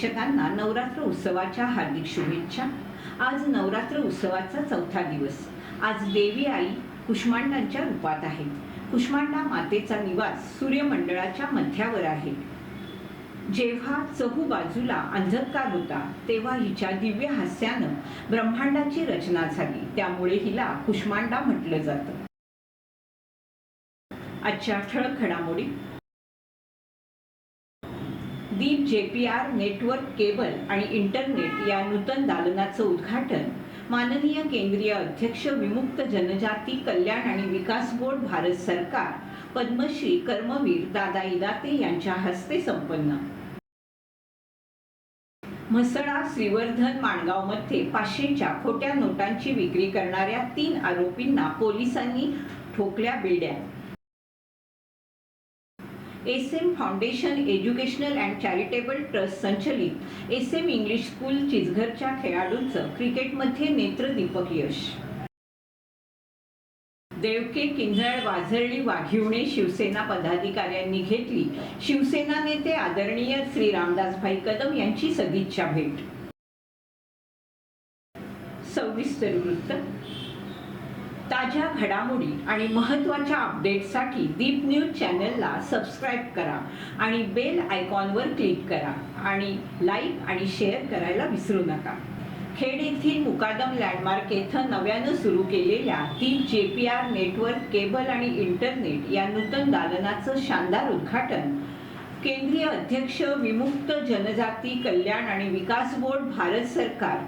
प्रेक्षकांना नवरात्र उत्सवाच्या हार्दिक शुभेच्छा. आज नवरात्र उत्सवाचा चौथा दिवस. आज देवी आई कुष्मांडांच्या रूपात आहे. कुष्मांडा मातेचा निवास सूर्यमंडळाच्या मध्यावर आहे. जेव्हा चहू बाजूला अंधकार होता तेव्हा हिच्या दिव्य हास्यानं ब्रह्मांडाची रचना झाली. त्यामुळे हिला कुष्मांडा म्हटलं जातं. आजच्या ठळक घडामोडी Deep J P R network cable आणि इंटरनेट या नूतन दालनाचं उद्घाटन माननीय केंद्रीय अध्यक्ष विमुक्त जनजाती कल्याण आणि विकास बोर्ड भारत सरकार पद्मश्री कर्मवीर दादा इदाते यांच्या हस्ते संपन्न. म्हसळा श्रीवर्धन माणगावमध्ये पाचशेच्या खोट्या नोटांची विक्री करणाऱ्या तीन आरोपींना पोलिसांनी ठोकल्या बेड्या M foundation educational and charitable trust संचलित एस एम इंग्लिश स्कूल चिचघरच्या खेळाडूंचं क्रिकेटमध्ये नेत्रदीपक यश. देवके किंजळ वाझरली वाघिवणे शिवसेना पदाधिकाऱ्यांनी घेतली. शिवसेना नेते आदरणीय श्री रामदासभाई कदम यांची सदिच्छा भेट. सविस्तर वृत्त. ताज्या घडामोडी आणि महत्त्वाच्या अपडेटसाठी दीप न्यूज चॅनलला सबस्क्राईब करा आणि बेल आयकॉनवर क्लिक करा आणि लाईक आणि शेअर करायला विसरू नका. खेड येथील मुकादम लँडमार्क येथं नव्यानं सुरू केलेल्या तीन J P R network cable आणि इंटरनेट या नूतन दालनाचं शानदार उद्घाटन. केंद्रीय अध्यक्ष विमुक्त जनजाती कल्याण आणि विकास बोर्ड भारत सरकार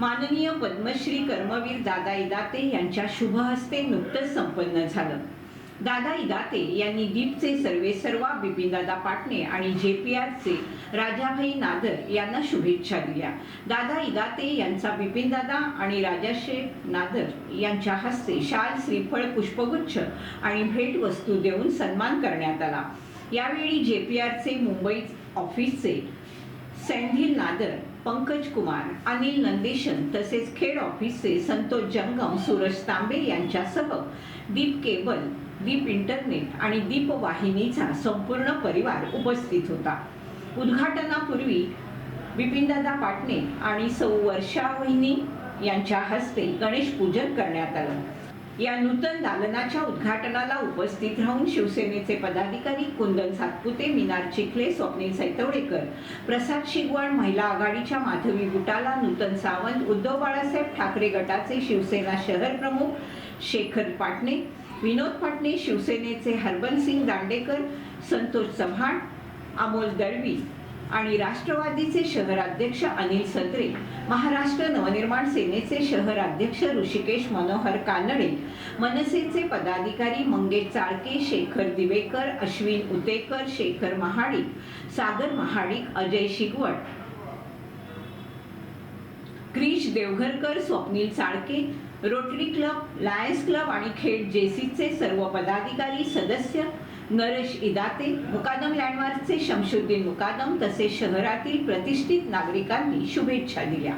माननीय पद्मश्री कर्मवीर दादा इदाते यांच्या शुभ हस्ते नुकतंच संपन्न झालं. दादा इदाते यांनी दीपचे सर्वे सर्वा बिपिनदादा पाटणे आणि जे पी आरचे राजाभाई नादर यांना शुभेच्छा दिल्या. दादा इदाते यांचा बिपिनदादा आणि राजाशे नादर यांच्या हस्ते शाल श्रीफळ पुष्पगुच्छ आणि भेटवस्तू देऊन सन्मान करण्यात आला. यावेळी जे पी आरचे मुंबई ऑफिसचे सँधिल नादर पंकज कुमार अनिल नंदेशन तसेच खेड ऑफिसचे संतोष जंगम सूरज तांबे यांच्यासह दीप केबल दीप इंटरनेट आणि दीप वाहिनीचा संपूर्ण परिवार उपस्थित होता. उद्घाटनापूर्वी बिपिनदादा पाटणे आणि सौ वर्षा वहिनी यांच्या हस्ते गणेश पूजन करण्यात आलं. या नूतन दालनाच्या उद्घाटनाला उपस्थित राहून शिवसेनेचे पदाधिकारी कुंदन सातपुते मिनार चिखले स्वप्नील सैतवडेकर प्रसाद शिगवण महिला आघाडीच्या माधवी बुटाला नूतन सावंत उद्धव बाळासाहेब ठाकरे गटाचे शिवसेना शहर प्रमुख शेखर पाटणे विनोद पाटणे शिवसेनेचे हरबनसिंग दांडेकर संतोष चव्हाण अमोल दळवी आणि राष्ट्रवादीचे शहराध्यक्ष अनिल सत्रे महाराष्ट्र नवनिर्माण सेनेचे शहराध्यक्ष ऋषिकेश मनोहर कानडे मनसेचे पदाधिकारी Mangesh Chalke Shekhar Diwekar Ashwin Utekar Shekhar Mahadik Sagar Mahadik Ajay Shigwat Krish Deogharkar Swapnil Chalke Rotary Club Lions Club आणि खेड जेसीचे सर्व पदाधिकारी सदस्य नरेश इदाते मुकादम लँडमार्कचे शमशुद्दीन मुकादम तसेच शहरातील प्रतिष्ठित नागरिकांनी शुभेच्छा दिल्या.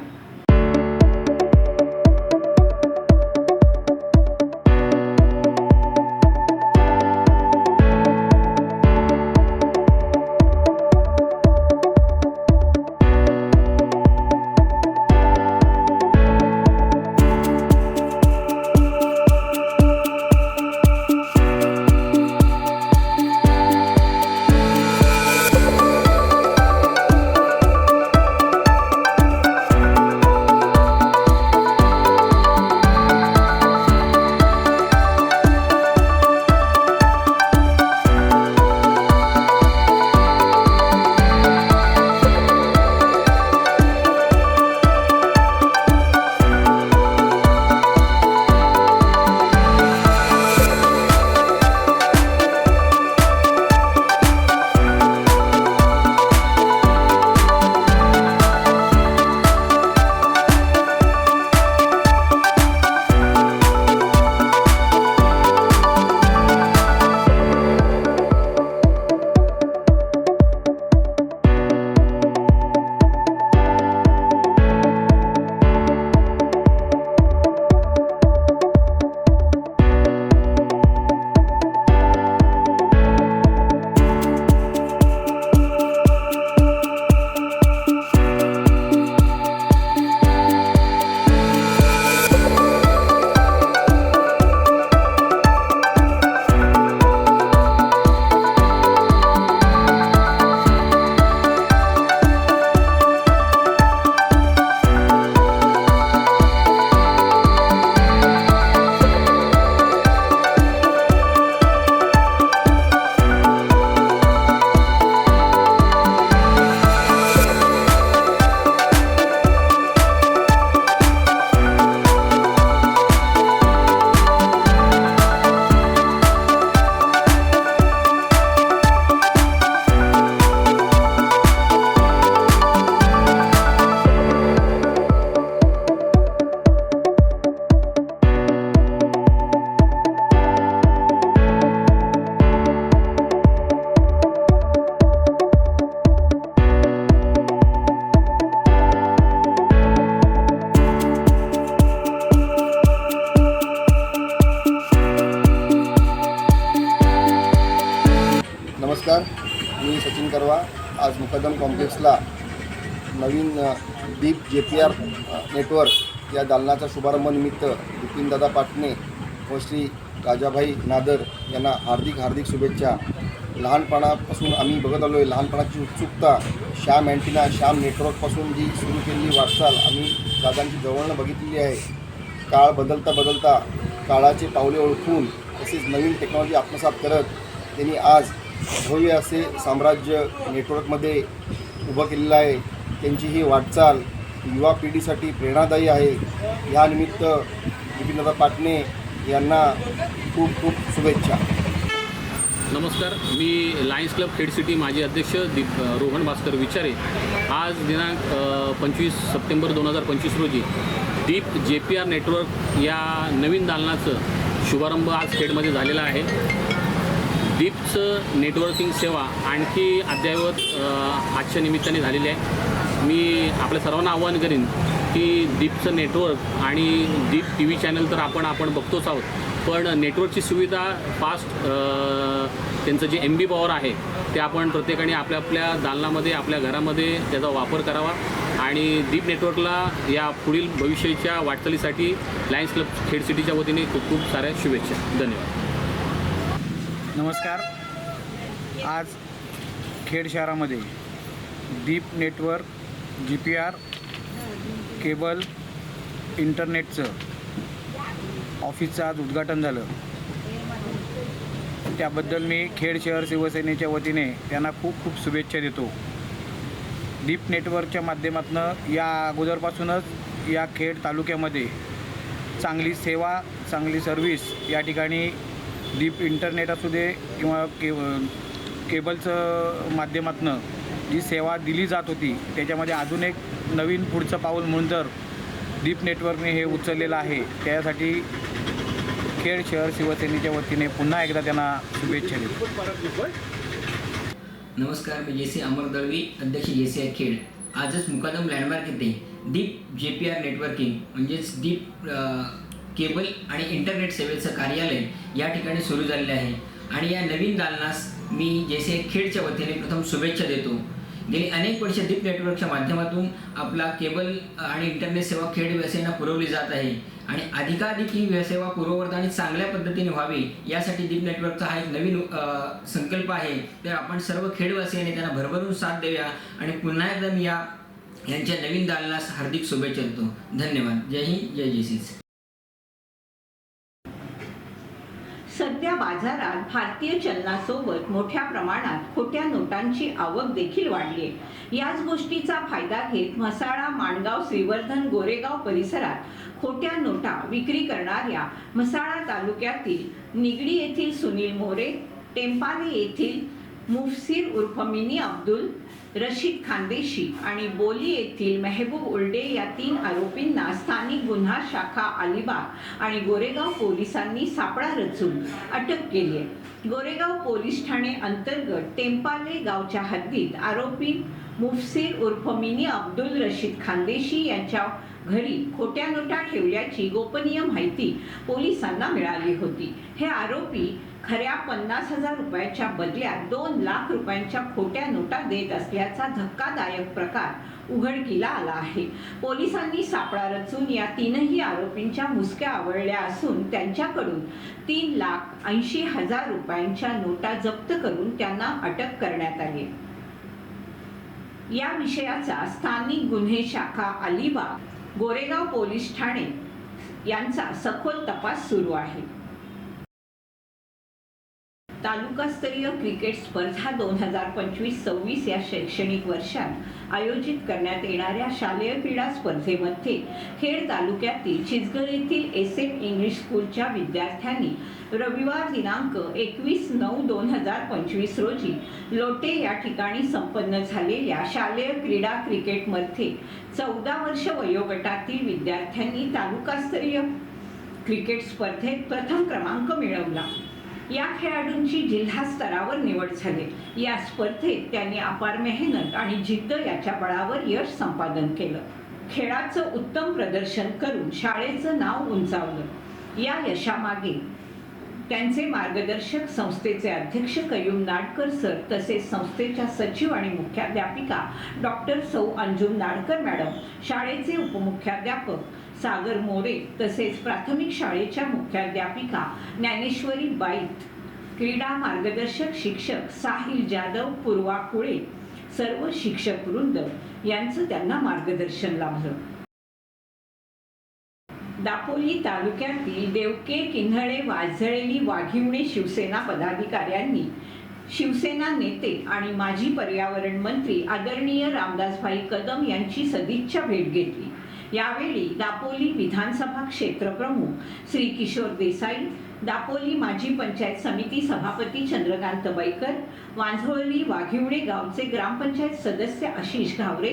डीप दीप जे पी आर नेटवर्क या दालनाच्या शुभारंभनिमित्त बिपिनदादा पाटणे व श्री राजाभाई नादर यांना हार्दिक हार्दिक शुभेच्छा. लहानपणापासून आम्ही बघत आलो आहे लहानपणाची उत्सुकता श्याम अँटिना श्याम नेटवर्कपासून जी सुरू केलेली वाटचाल आम्ही दादांची जवळनं बघितलेली आहे. काळ बदलता बदलता काळाचे पावले ओळखून तसेच नवीन टेक्नॉलॉजी आत्मसात करत त्यांनी आज भव्य असे साम्राज्य नेटवर्कमध्ये उभं केलेलं आहे. त्यांची ही वाटचाल युवा पिढीसाठी प्रेरणादायी आहे. यानिमित्त बिपिनदादा पाटणे यांना खूप खूप शुभेच्छा. नमस्कार. मी लायन्स क्लब खेड सिटी माजी अध्यक्ष दीप रोहन भास्कर विचारे. आज दिनांक पंचवीस सप्टेंबर दोन हजार पंचवीस रोजी दीप जे पी आर नेटवर्क या नवीन दालनाचं शुभारंभ आज खेडमध्ये झालेला आहे. दीपचं नेटवर्किंग सेवा आणखी अद्ययावत आजच्या निमित्ताने झालेली आहे. मी आपल्या सर्वांना आवाहन करीन की दीपचं नेटवर्क आणि दीप टी व्ही चॅनल तर आपण आपण बघतोच आहोत. पण नेटवर्कची सुविधा फास्ट त्यांचं जे एम बी पॉवर आहे ते आपण प्रत्येकाने आपल्या आपल्या दालनामध्ये आपल्या घरामध्ये त्याचा वापर करावा. आणि दीप नेटवर्कला या पुढील भविष्याच्या वाटचालीसाठी लायन्स क्लब खेड सिटीच्या वतीने खूप खूप साऱ्या शुभेच्छा. धन्यवाद. नमस्कार. आज खेड शहरामध्ये Deep network G P R cable इंटरनेटचं ऑफिसचं आज उद्घाटन झालं. त्याबद्दल मी खेड शहर शिवसेनेच्या वतीने त्यांना खूप खूप शुभेच्छा देतो. डीप नेटवर्कच्या माध्यमातून या अगोदरपासूनच या खेड तालुक्यामध्ये चांगली सेवा चांगली सर्व्हिस या ठिकाणी डीप इंटरनेट असू दे किंवा के केबलचं माध्यमातून जी सेवा दिली जात होती त्याच्यामध्ये अजून एक नवीन पुढचं पाऊल म्हणून तर दीप नेटवर्कने हे उचललेलं आहे. त्यासाठी खेड शहर शिवसेनेच्या वतीने पुन्हा एकदा त्यांना शुभेच्छा देतो. नमस्कार मी जे सी अमर दळवी अध्यक्ष जे सी आय खेड. आजच मुकादम लँडमार्क येथे दीप जे पी आर नेटवर्किंग म्हणजेच दीप केबल आणि इंटरनेट सेवेचं कार्यालय या ठिकाणी सुरू झालेले आहे. आणि या नवीन दालनास मी जे सी आय खेडच्या वतीने प्रथम शुभेच्छा देतो. गेली अनेक वर्ष दीप नेटवर्कच्या माध्यमातून आपला केबल आणि इंटरनेट सेवा खेड व्यवसायांना पुरवली जात आहे. आणि अधिकाधिक ही सेवा पूर्ववर्त आणि चांगल्या पद्धतीने व्हावी यासाठी दीप नेटवर्कचा हा एक नवीन संकल्प आहे. तर आपण सर्व खेडवासियांनी त्यांना भरभरून साथ देऊया आणि पुन्हा एकदा मी या यांच्या नवीन दालनास हार्दिक शुभेच्छा देतो. धन्यवाद. जय हिंद जय जेसीस बाजारात भारतीय चलनासोबत मोठ्या प्रमाणात खोट्या नोटांची आवक देखील वाढली आहे. याच गोष्टीचा फायदा घेत म्हसाळा माणगाव श्रीवर्धन गोरेगाव परिसरात खोट्या नोटा विक्री करणाऱ्या म्हसाळा तालुक्यातील निगडी येथील सुनील मोरे टेंपाले येथील मुफसीर उर्फ मिनी अब्दुल रशीद खानदेशी आणि बोली येथील मेहबूब उल्डे या तीन आरोपींना स्थानिक गुन्हा शाखा अलिबाग आणि गोरेगाव पोलिसांनी सापळा रचून अटक केली आहे. गोरेगाव पोलीस ठाणे अंतर्गत टेंपाले गावच्या हद्दीत आरोपी मुफसीर उर्फ मिनी अब्दुल रशीद खानदेशी यांच्या घरी खोट्या नोटा ठेवल्याची गोपनीय माहिती पोलिसांना मिळाली होती. हे आरोपी खऱ्या पन्नास हजार रुपयाच्या बदल्यात दोन लाख रुपयांच्या खोट्या नोटा देत असल्याचा धक्कादायक प्रकार उघडकीला आला आहे. पोलिसांनी सापळा रचून या तीनही आरोपींच्या मुसक्या आवळल्या असून त्यांच्याकडून तीन लाख ऐंशी हजार रुपयांच्या नोटा जप्त करून त्यांना अटक करण्यात आली. या विषयाचा स्थानिक गुन्हे शाखा अलिबाग गोरेगाव पोलीस ठाणे यांचा सखोल तपास सुरू आहे. तालुकास्तरीय क्रिकेट स्पर्धा दोन हजार पंचवीस सव्वीस या शैक्षणिक वर्षात आयोजित करण्यात येणाऱ्या शालेय क्रीडा स्पर्धेमध्ये खेड तालुक्यातील चिचघर येथील एस एम इंग्लिश स्कूलच्या विद्यार्थ्यांनी रविवार दिनांक एकवीस नऊ दोन हजार पंचवीस रोजी लोटे या ठिकाणी संपन्न झालेल्या शालेय क्रीडा क्रिकेटमध्ये चौदा वर्ष वयोगटातील विद्यार्थ्यांनी तालुकास्तरीय क्रिकेट स्पर्धेत प्रथम क्रमांक मिळवला. या खेळाडूंची जिल्हा स्तरावर निवड झाली. या स्पर्धेत त्यांनी अपार मेहनत आणि जिद्द याच्या बळावर यश संपादन केलं. खेळाचं उत्तम प्रदर्शन करून शाळेचं नाव उंचावलं. या यशामागे त्यांचे मार्गदर्शक संस्थेचे अध्यक्ष कयूम नाडकर सर तसेच संस्थेच्या सचिव आणि मुख्याध्यापिका डॉक्टर सौ अंजुम नाडकर मॅडम शाळेचे उपमुख्याध्यापक सागर मोरे तसेच प्राथमिक शाळेच्या मुख्याध्यापिका ज्ञानेश्वरी बाईत क्रीडा मार्गदर्शक शिक्षक साहिल जाधव पूर्वा कुळे सर्व शिक्षक वृंद यांचं त्यांना मार्गदर्शन लाभलं. दापोली तालुक्यातील देवके किन्हळे वाझळेली वाघिवणे शिवसेना पदाधिकाऱ्यांनी शिवसेना नेते आणि माजी पर्यावरण मंत्री आदरणीय रामदासभाई कदम यांची सदिच्छा भेट घेतली. यावेळी दापोली विधानसभा क्षेत्रप्रमुख श्री किशोर देसाई दापोली माजी पंचायत समिती सभापती चंद्रकांत बैकर वांझवली वाघिवणे गावचे ग्रामपंचायत सदस्य आशिष घावरे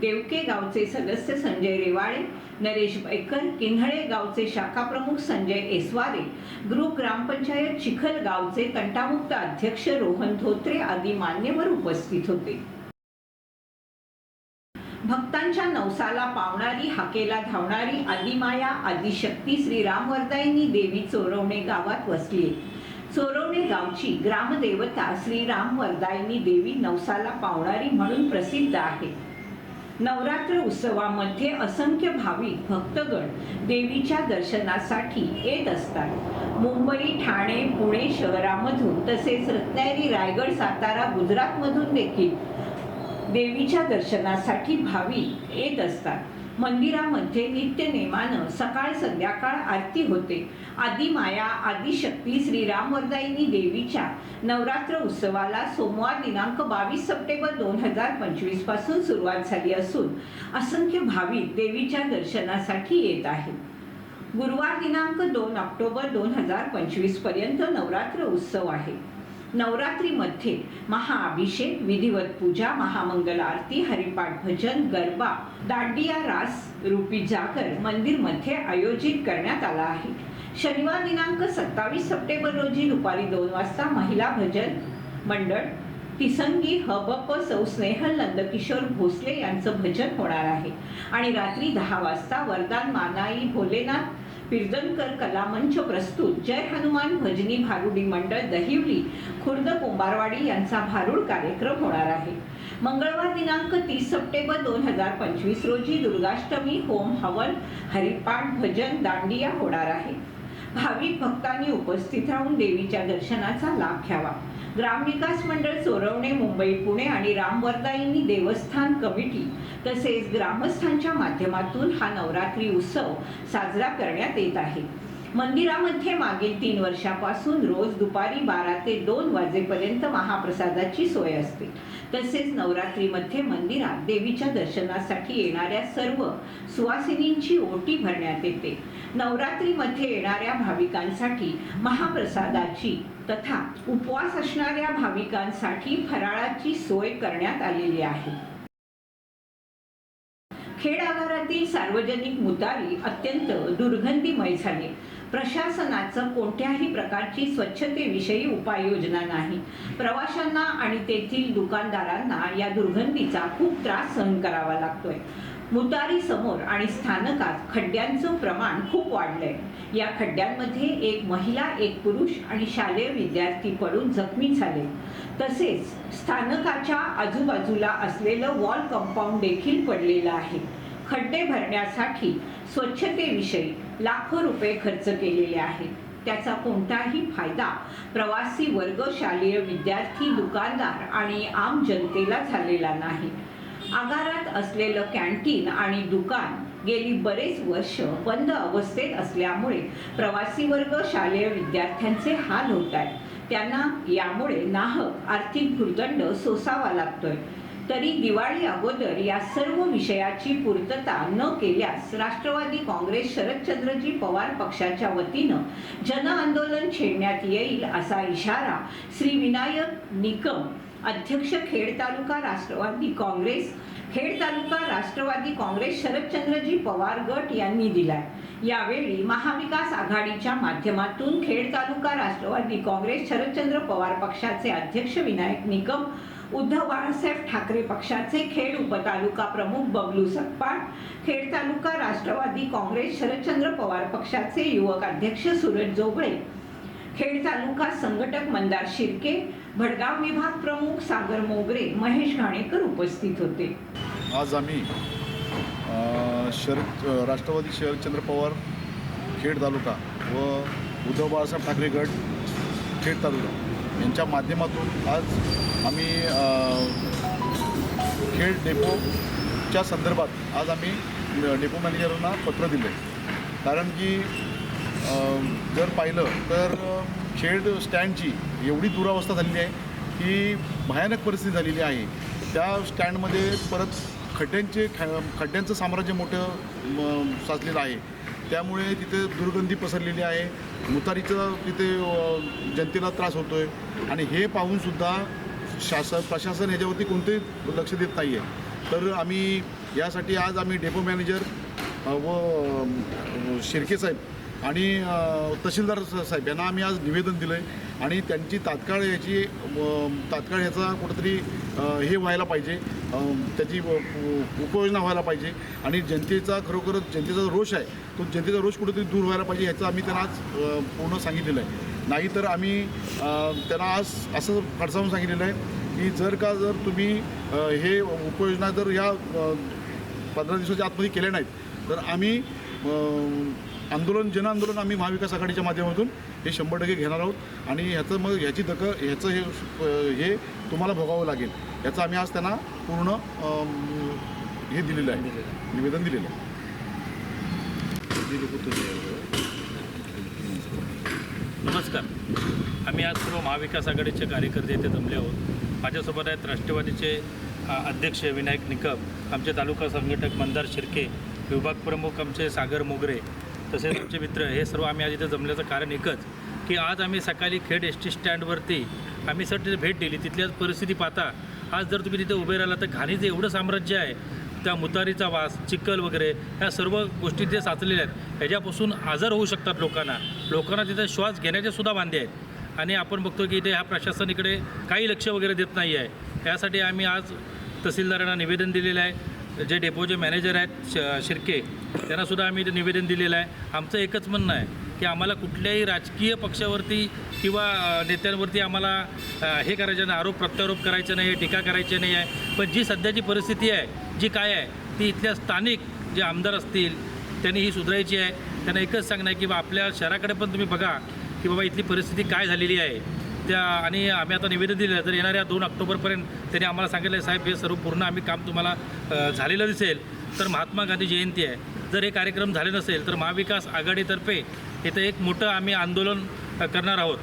देवके गावचे सदस्य संजय रेवाळे नरेश बैकर किन्हळे गावचे शाखा प्रमुख संजय एसवारे ग्रुप ग्रामपंचायत चिखल गावचे तंटामुक्त अध्यक्ष रोहन धोत्रे आदी मान्यवर उपस्थित होते. भक्तांच्या नवसाला पावणारी हाकेला धावणारी आदिमाया आदिशक्ती श्री रामवरदायिनी देवी चोरवणे गावात वसली चोरवणे गावची ग्रामदेवता श्री रामवरदायिनी देवी नवसाला पावणारी म्हणून प्रसिद्ध आहे. नवरात्र उत्सवामध्ये असंख्य भाविक भक्तगण देवीच्या दर्शनासाठी येत असतात. मुंबई ठाणे पुणे शहरामधून तसेच रत्नागिरी रायगड सातारा गुजरातमधून देखील देवीच्या दर्शनासाठी भाविक येत असतात. मंदिरामध्ये नित्य नेमानं सकाळ संध्याकाळ आरती होते. आदिमाया आदिशक्ती श्रीरामवरदायिनी देवीच्या नवरात्र उत्सवाला सोमवार दिनांक बावीस सप्टेंबर दोन हजार पंचवीसपासून सुरुवात झाली असून असंख्य भाविक देवीच्या दर्शनासाठी येत आहेत. गुरुवार दिनांक दोन ऑक्टोबर दोन हजार पंचवीसपर्यंत नवरात्र उत्सव आहे. नवरात्रीमध्ये महाअभिषेक विधिवत पूजा महामंगल आरती हरिपाठ भजन गरबा दांडिया रास रूपी जागर मंदिरमध्ये आयोजित करण्यात आला आहे. शनिवार दिनांक सत्तावीस सप्टेंबर रोजी दुपारी दोन वाजता महिला भजन मंडळ तिसंगी हबप सौ स्नेहल नंदकिशोर भोसले यांचं भजन होणार आहे. आणि रात्री दहा वाजता वरदान मानाई भोलेनाथ पिर्दनकर कलामंच प्रस्तुत. जय हनुमान भजनी भारुडी मंडळ दहिवली खुर्द कुंभारवाडी यांचा भारुड कार्यक्रम होणार आहे. मंगळवार दिनांक तीस सप्टेंबर दोन हजार पंचवीस रोजी दुर्गाष्टमी होम हवन हरिपाठ भजन दांडिया होणार आहे. भाविक भक्तांनी उपस्थित राहून देवीच्या दर्शनाचा लाभ घ्यावा. ग्रामविकास मंडळ चोरवणे मुंबई पुणे आणि रामवरदायिनी देवस्थान कमिटी तसेच ग्रामस्थांच्या माध्यमातून हा नवरात्री उत्सव साजरा करण्यात येत आहे. मंदिरामध्ये मागील तीन वर्षापासून रोज दुपारी बारा ते दोन वाजेपर्यंत महाप्रसादाची सोय असते. तसेच नवरात्रीमध्ये मंदिरात देवीच्या दर्शनासाठी येणाऱ्या सर्व सुवासिनींची ओटी भरण्यात येते. नवरात्रीमध्ये येणाऱ्या भाविकांसाठी महाप्रसादाची तथा उपवास असणाऱ्या भाविकांसाठी फराळाची सोय करण्यात आलेली आहे. खेड आगारातील सार्वजनिक मुतारी अत्यंत दुर्गंधीमय झाली. प्रशासनाचं कोणत्याही प्रकारची स्वच्छतेविषयी उपाययोजना नाही. प्रवाशांना आणि तेथील दुकानदारांना या दुर्गंधीचा खूप त्रास सहन करावा लागतोय. मुतारी समोर आणि स्थानकात खड्ड्यांचं प्रमाण खूप वाढलंय. या खड्ड्यांमध्ये एक महिला एक पुरुष आणि शालेय विद्यार्थी पडून जखमी झाले. तसेच स्थानकाच्या आजूबाजूला असलेलं वॉल कंपाऊंड देखील पडलेलं आहे. खड्डे भरण्यासाठी स्वच्छतेविषयी लाखो रुपये खर्च केलेले आहेत त्याचा कोणताही फायदा प्रवासी वर्ग शालेय विद्यार्थी दुकानदार आणि आम जनतेला झालेला नाही. आगारात असलेलं कॅन्टीन आणि दुकान गेली बरेच वर्ष बंद अवस्थेत असल्यामुळे प्रवासी वर्ग शालेय विद्यार्थ्यांचे हाल होत आहेत. त्यांना यामुळे नाहक आर्थिक भुर्दंड सोसावा लागतोय. तरी दिवाळी अगोदर या सर्व विषयाची पूर्तता न केल्यास राष्ट्रवादी काँग्रेस शरदचंद्रजी पवार पक्षाच्या वतीनं जन आंदोलन छेडण्यात येईल असा इशारा श्री विनायक निकम अध्यक्ष खेड तालुका राष्ट्रवादी काँग्रेस. खेड तालुका राष्ट्रवादी काँग्रेस शरदचंद्रजी पवार गट यांनी दिलाय. यावेळी महाविकास आघाडीच्या माध्यमातून खेड तालुका राष्ट्रवादी काँग्रेस शरदचंद्र पवार पक्षाचे अध्यक्ष विनायक निकम उद्धव बाळासाहेब ठाकरे पक्षाचे खेड उपतालुका प्रमुख बबलू सकपाट खेड तालुका राष्ट्रवादी काँग्रेस शरदचंद्र पवार पक्षाचे युवक अध्यक्ष सूरज जोगळे खेड तालुका संघटक मंदार शिर्के भडगाव विभाग प्रमुख सागर मोगरे महेश घाणेकर उपस्थित होते. आज आम्ही शरद राष्ट्रवादी शरदचंद्र पवार खेड तालुका व उद्धव बाळासाहेब ठाकरे गट खेड तालुका यांच्या माध्यमातून आज आम्ही खेड डेपोच्या संदर्भात आज आम्ही डेपो मॅनेजरांना पत्र दिलं कारण की जर पाहिलं तर खेड स्टँडची एवढी दुरावस्था झालेली आहे की भयानक परिस्थिती झालेली आहे. त्या स्टँडमध्ये परत खड्ड्यांचे ख खड्ड्यांचं साम्राज्य मोठं म, साचलेलं आहे. त्यामुळे तिथे दुर्गंधी पसरलेली आहे. मुतारीचा तिथे जनतेला त्रास होतो आहे आणि हे पाहूनसुद्धा शासन प्रशासन ह्याच्यावरती कोणतेही लक्ष देत नाही आहे तर आम्ही यासाठी आज आम्ही डेपो मॅनेजर व शिर्के साहेब आणि तहसीलदार साहेब यांना आम्ही आज निवेदन दिलं आहे आणि त्यांची तात्काळ याची तात्काळ याचा कुठंतरी हे व्हायला पाहिजे. त्याची उपयोजना उपाययोजना व्हायला पाहिजे. आणि जनतेचा खरोखरच जनतेचा रोष आहे तो जनतेचा रोष कुठेतरी दूर व्हायला पाहिजे ह्याचं आम्ही त्यांना आज पूर्ण सांगितलेलं आहे. नाहीतर आम्ही त्यांना आज असं खडसावून सांगितलेलं आहे की जर का जर तुम्ही हे उपाययोजना जर या पंधरा दिवसाच्या आतमध्ये केल्या नाहीत तर आम्ही आंदोलन जनआंदोलन आम्ही महाविकास आघाडीच्या माध्यमातून हे शंभर टक्के घेणार आहोत. आणि ह्याचं मग ह्याची दख ह्याचं हे हे तुम्हाला भोगावं लागेल. याचं आम्ही आज त्यांना पूर्ण हे दिलेलं आहे. निवेदन दिलेलं आहे. नमस्कार. आम्ही आज सर्व महाविकास आघाडीचे कार्यकर्ते येथे जमले आहोत. माझ्यासोबत आहेत राष्ट्रवादीचे अध्यक्ष विनायक निकम आमचे तालुका संघटक मंदार शिर्के विभाग प्रमुख आमचे सागर मोगरे तसेच आमचे मित्र हे सर्व आम्ही आज इथे जमल्याचं कारण एकच की आज आम्ही सकाळी खेड एस टी स्टँडवरती आम्ही सर तिथे भेट दिली. तिथल्या परिस्थिती पाहता आज जर तुम्ही तिथे उभे राहिला तर घाणीचं एवढं साम्राज्य आहे त्या मुतारीचा वास चिखल वगैरे ह्या सर्व गोष्टी तिथे साचलेल्या आहेत. ह्याच्यापासून आजार होऊ शकतात लोकांना. लोकांना तिथे श्वास घेण्याचे सुद्धा बांधे आहेत. आणि आपण बघतो की इथे ह्या प्रशासन इकडे काही लक्ष वगैरे देत नाही आहे यासाठी आम्ही आज तहसीलदारांना निवेदन दिलेलं आहे. जे डेपोचे मॅनेजर आहेत श शिर्के त्यांनासुद्धा आम्ही ते निवेदन दिलेलं आहे. आमचं एकच म्हणणं आहे की आम्हाला कुठल्याही राजकीय पक्षावरती किंवा नेत्यांवरती आम्हाला हे करायचं नाही आरोप प्रत्यारोप करायचे नाही टीका करायची नाही आहे. पण जी सध्याची परिस्थिती आहे जी काय आहे ती इथल्या स्थानिक जे आमदार असतील त्यांनी ही सुधारायची आहे. त्यांना एकच सांगणं आहे की बा आपल्या शहराकडे पण तुम्ही बघा की बाबा इथली परिस्थिती काय झालेली आहे. त्या आणि आम्ही आता निवेदन दिलं आहे. तर येणाऱ्या दोन ऑक्टोबरपर्यंत त्यांनी आम्हाला सांगितलं आहे साहेब हे सर्व पूर्ण आम्ही काम तुम्हाला झालेलं दिसेल. तर महात्मा गांधी जयंती आहे. जर हे कार्यक्रम झाले नसेल तर महाविकास आघाडीतर्फे इथं एक मोठं आम्ही आंदोलन करणार आहोत.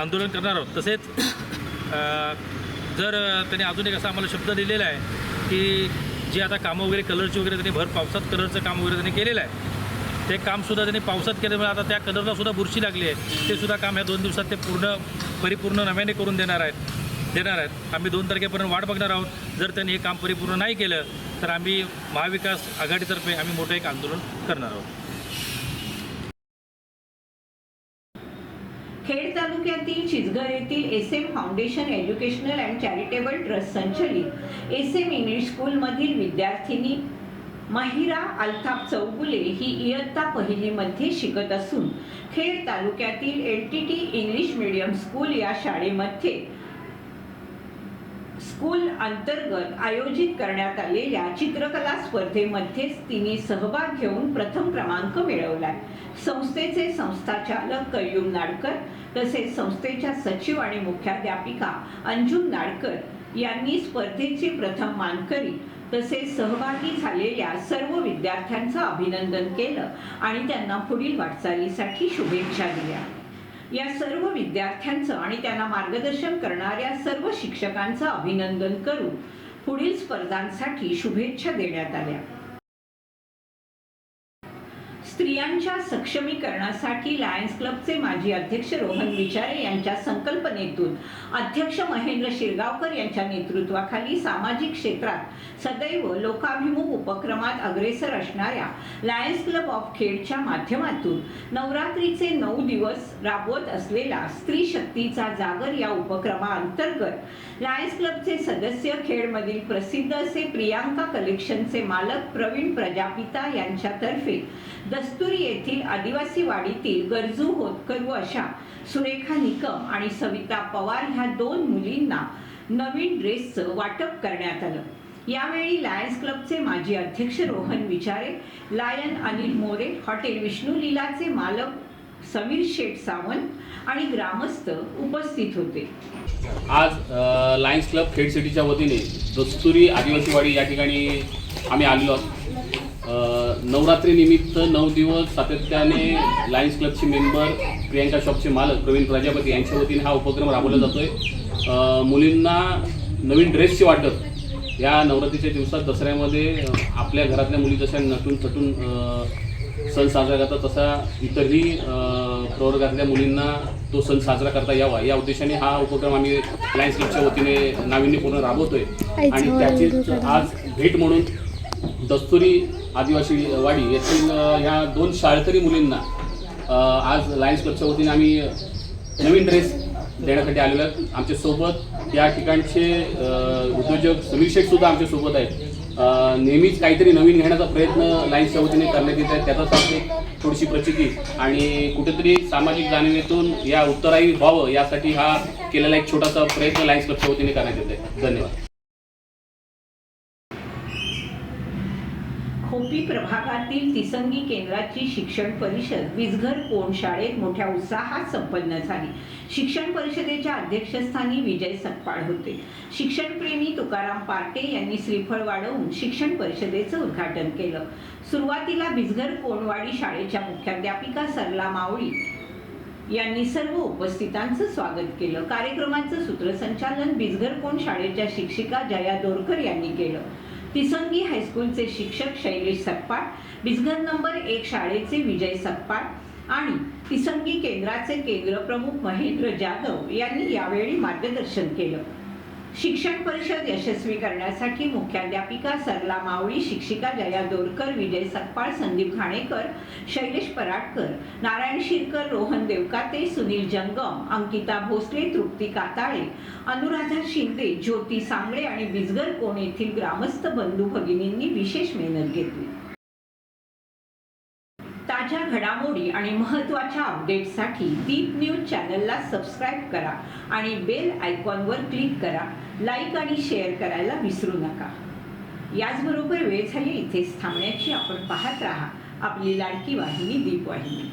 आंदोलन करणार आहोत. तसेच जर त्यांनी अजून एक असा आम्हाला शब्द दिलेला आहे की जे आता कामं वगैरे कलरची वगैरे त्यांनी भर पावसात कलरचं काम वगैरे त्यांनी केलेलं आहे ते कामसुद्धा त्यांनी पावसात केल्यामुळे म्हणजे आता त्या कलरला सुद्धा बुरशी लागली आहे. ते सुद्धा काम ह्या दोन दिवसात ते पूर्ण परिपूर्ण नव्याने करून देणार आहेत. देणार आहेत. आम्ही दोन तारखेपर्यंत वाट बघणार आहोत. जर त्यांनी हे काम परिपूर्ण नाही केलं तर आम्ही महाविकास आघाडीतर्फे आम्ही मोठं एक आंदोलन करणार आहोत. खेड तालुक्यातील चिचघर येथील S M foundation educational and charitable trust संचलित एस एम इंग्लिश स्कूलमधील विद्यार्थिनी माहिरा अल्ताफ चौगुले ही इयत्ता पहिलीमध्ये शिकत असून खेड तालुक्यातील L T T English medium school या शाळेमध्ये स्कूल अंतर्गत आयोजित करण्यात आलेल्या चित्रकला स्पर्धेमध्येच तिने सहभाग घेऊन प्रथम क्रमांक मिळवलाय संस्थेचे संस्थाचालक कय्यूम नाडकर तसेच संस्थेच्या सचिव आणि मुख्याध्यापिका अंजुम नाडकर यांनी स्पर्धेचे प्रथम मानकरी तसेच सहभागी झालेल्या सर्व विद्यार्थ्यांचं अभिनंदन केलं आणि त्यांना पुढील वाटचालीसाठी शुभेच्छा दिल्या. या सर्व विद्यार्थ्यांचं आणि त्यांना मार्गदर्शन करणाऱ्या सर्व शिक्षकांचं अभिनंदन करून पुढील स्पर्धांसाठी शुभेच्छा देण्यात आल्या. स्त्रियांच्या सक्षमीकरणासाठी लायन्स क्लबचे माजी अध्यक्ष रोहन विचारे यांच्या संकल्पनेतून अध्यक्ष महेंद्र शिरगावकर यांच्या नेतृत्वाखाली सामाजिक क्षेत्रात सदैव लोकाभिमुख उपक्रमात अग्रेसर असणाऱ्या लायन्स क्लब ऑफ खेडच्या माध्यमातून नवरात्रीचे नऊ दिवस राबवत असलेला स्त्री शक्तीचा जागर या उपक्रमाअंतर्गत लायन्स क्लबचे सदस्य खेडमधील प्रसिद्ध असे प्रियांका कलेक्शनचे मालक प्रवीण प्रजापिता यांच्यातर्फे द कस्तुरी येथील आदिवासी वाडीतील गरजू होतकरू अशा सुरेखा निकम आणि सविता पवार ह्या दोन मुलींना नवीन ड्रेसचं वाटप करण्यात आलं. यावेळी लायन्स क्लबचे माजी अध्यक्ष रोहन विचारे लायन अनिल मोरे हॉटेल विष्णू लीलाचे मालक समीर शेठ सावंत आणि ग्रामस्थ उपस्थित होते. आज लायन्स क्लब खेड सिटीच्या वतीने दस्तुरी आदिवासीवाडी या ठिकाणी आम्ही आलेलो आहोत. नवरात्रीनिमित्त नऊ दिवस सातत्याने लायन्स क्लबचे मेंबर प्रियांका शॉपचे मालक प्रवीण प्रजापती यांच्या वतीने हा उपक्रम राबवला जातो आहे मुलींना नवीन ड्रेसचे वाटप. या नवरात्रीच्या दिवसात दसऱ्यामध्ये आपल्या घरातल्या मुली जशा नटून थटून सण साजरा करतात तसा इतरही प्रवर्गातल्या मुलींना तो सण साजरा करता यावा. या उद्देशाने हा उपक्रम आम्ही लायन्स क्लबच्या वतीने नाविन्यपूर्ण राबवतोय. आणि त्याचीच आज भेट म्हणून दस्तुरी आदिवासी वाडी येथील ह्या दोन शाळकरी मुलींना आज लायन्स क्लबच्या वतीने आम्ही नवीन ड्रेस देण्यासाठी आलेलो आहेत. आमच्यासोबत या ठिकाणचे उद्योजक समीर आमच्यासोबत सुद्धा आहेत. नेहमीच काहीतरी नवीन घेण्याचा प्रयत्न लाईन्सच्या वतीने करण्यात येत आहे त्याचाच आज थोडीशी प्रचिती आणि कुठेतरी सामाजिक जाणीवेतून या उत्तराई व्हावं यासाठी हा केलेला एक छोटासा प्रयत्न लाईन्स क्लबच्या वतीने करण्यात येत आहे. धन्यवाद. उडपी प्रभागातील तिसंगी केंद्राची शिक्षण परिषद विजघर कोण शाळेत मोठ्या उत्साहात संपन्न झाली. शिक्षण परिषदेच्या अध्यक्षस्थानी विजय सकपाळ होते. शिक्षणप्रेमी तुकाराम पार्टे यांनी श्रीफळ वाढवून शिक्षण परिषदेचं उद्घाटन केलं. सुरुवातीला बिजघर कोणवाडी शाळेच्या मुख्याध्यापिका सरला मावळी यांनी सर्व उपस्थितांचं स्वागत केलं. कार्यक्रमाचं सूत्रसंचालन बिजघर कोण शाळेच्या शिक्षिका जया दोरकर यांनी केलं. तिसंगी हायस्कूलचे शिक्षक शैलेश सकपाळ बिसघर नंबर एक शाळेचे विजय सकपाळ आणि तिसंगी केंद्राचे केंद्र प्रमुख महेंद्र जाधव यांनी यावेळी मार्गदर्शन केलं. शिक्षण परिषद यशस्वी करण्यासाठी मुख्याध्यापिका सरला मावळी शिक्षिका जया दोरकर विजय सकपाळ संदीप घाणेकर शैलेश पराडकर नारायण शिरकर रोहन देवकाते सुनील जंगम अंकिता भोसले तृप्ती काताळे अनुराधा शिंदे ज्योती सांगळे आणि बिजगर कोण येथील ग्रामस्थ बंधू भगिनींनी विशेष मेहनत घेतली ताज्या घडामोडी आणि महत्त्वाच्या अपडेट्ससाठी दीप न्यूज चॅनलला सबस्क्राईब करा आणि बेल आयकॉनवर क्लिक करा. लाईक आणि शेअर करायला विसरू नका. याचबरोबर वेळ झाली इथेच थांबण्याची आपण पाहत राहा. आपली लाडकी वाहिनी दीप वाहिनी.